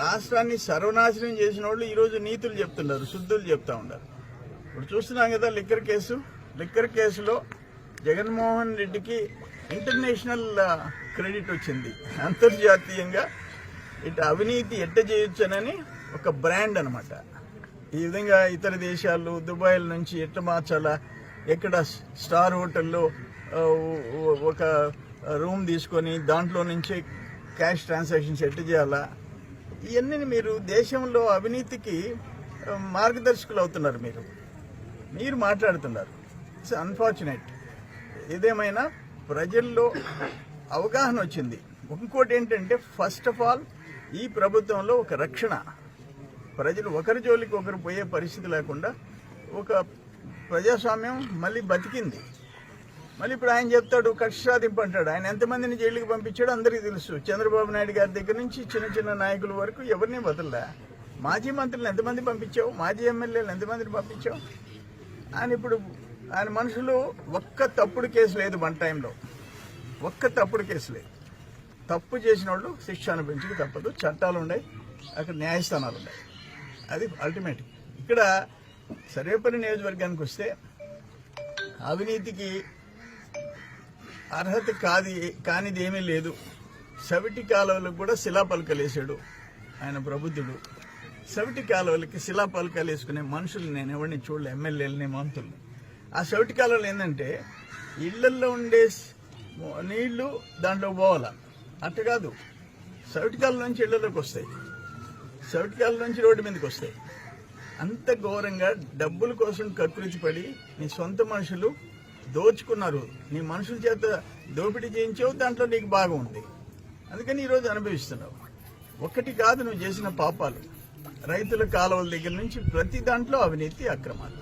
రాష్ట్రాన్ని సర్వనాశనం చేసిన వాళ్ళు ఈరోజు నీతులు చెప్తున్నారు శుద్ధులు చెప్తా ఉన్నారు ఇప్పుడు చూస్తున్నాం కదా లిక్కర్ కేసు. లిక్కర్ కేసులో జగన్మోహన్ రెడ్డికి ఇంటర్నేషనల్ క్రెడిట్ వచ్చింది. అంతర్జాతీయంగా ఇటు అవినీతి ఎట్ట చేయొచ్చనని ఒక బ్రాండ్ అనమాట ఈ విధంగా ఇతర దేశాలు దుబాయ్ల నుంచి ఎట్ట మార్చాలా ఎక్కడ స్టార్ హోటల్లో ఒక రూమ్ తీసుకొని దాంట్లో నుంచి క్యాష్ ట్రాన్సాక్షన్స్ ఎట్ట చేయాలా ఇవన్నీ మీరు దేశంలో అవినీతికి మార్గదర్శకులు అవుతున్నారు మీరు. మీరు మాట్లాడుతున్నారు. ఇట్స్ అన్ఫార్చునేట్ ఏదేమైనా ప్రజల్లో అవగాహన వచ్చింది. ఇంకోటి ఏంటంటే ఫస్ట్ ఆఫ్ ఆల్ ఈ ప్రభుత్వంలో ఒక రక్షణ. ప్రజలు ఒకరి జోలికి ఒకరు పోయే పరిస్థితి లేకుండా ఒక ప్రజాస్వామ్యం మళ్ళీ బతికింది. మళ్ళీ ఇప్పుడు ఆయన చెప్తాడు కక్ష దింపంటాడు. అంటాడు ఆయన ఎంతమందిని జైలుకి పంపించాడో అందరికీ తెలుసు. చంద్రబాబు నాయుడు గారి దగ్గర నుంచి చిన్న చిన్న నాయకుల వరకు ఎవరిని వదలలే? మాజీ మంత్రులను ఎంతమంది పంపించావు? మాజీ ఎమ్మెల్యేలు ఎంతమందిని పంపించావు? ఆయన ఇప్పుడు ఆయన మనుషులు ఒక్క తప్పుడు కేసు లేదు వన్ టైంలో. ఒక్క తప్పుడు కేసు లేదు. తప్పు చేసిన వాళ్ళు శిక్ష అనుభవించక తప్పదు. చట్టాలు ఉన్నాయి. అక్కడ న్యాయస్థానాలు ఉన్నాయి. అది అల్టిమేట్ ఇక్కడ సర్వేపల్లి నియోజకవర్గానికి వస్తే అవినీతికి అర్హత కాది కానిది ఏమీ లేదు. సవిటి కాలువలకు కూడా శిలాపలకలు వేసాడు ఆయన ప్రబుద్ధుడు సవిటి కాలువలకి శిలాపలకలు వేసుకునే మనుషులు నేను ఎవరిని చూడలే ఎమ్మెల్యేలని మంత్రులు ఆ సవిటి కాలువలు ఏంటంటే ఇళ్ళల్లో ఉండే నీళ్ళు దాంట్లో పోవాల. అట్ట కాదు. సవిటి కాలువ నుంచి ఇళ్ళలోకి వస్తాయి. సవిటి కాలువ నుంచి రోడ్డు మీదకి వస్తాయి. అంత ఘోరంగా డబ్బుల కోసం కకృతి పడి నీ సొంత మనుషులు దోచుకున్నారు. నీ మనుషుల చేత దోపిడీ చేయించావు దాంట్లో నీకు బాగా ఉంది. అందుకని ఈరోజు అనుభవిస్తున్నావు. ఒక్కటి కాదు నువ్వు చేసిన పాపాలు. రైతుల కాలువల దగ్గర నుంచి ప్రతి దాంట్లో అవినీతి అక్రమాలు.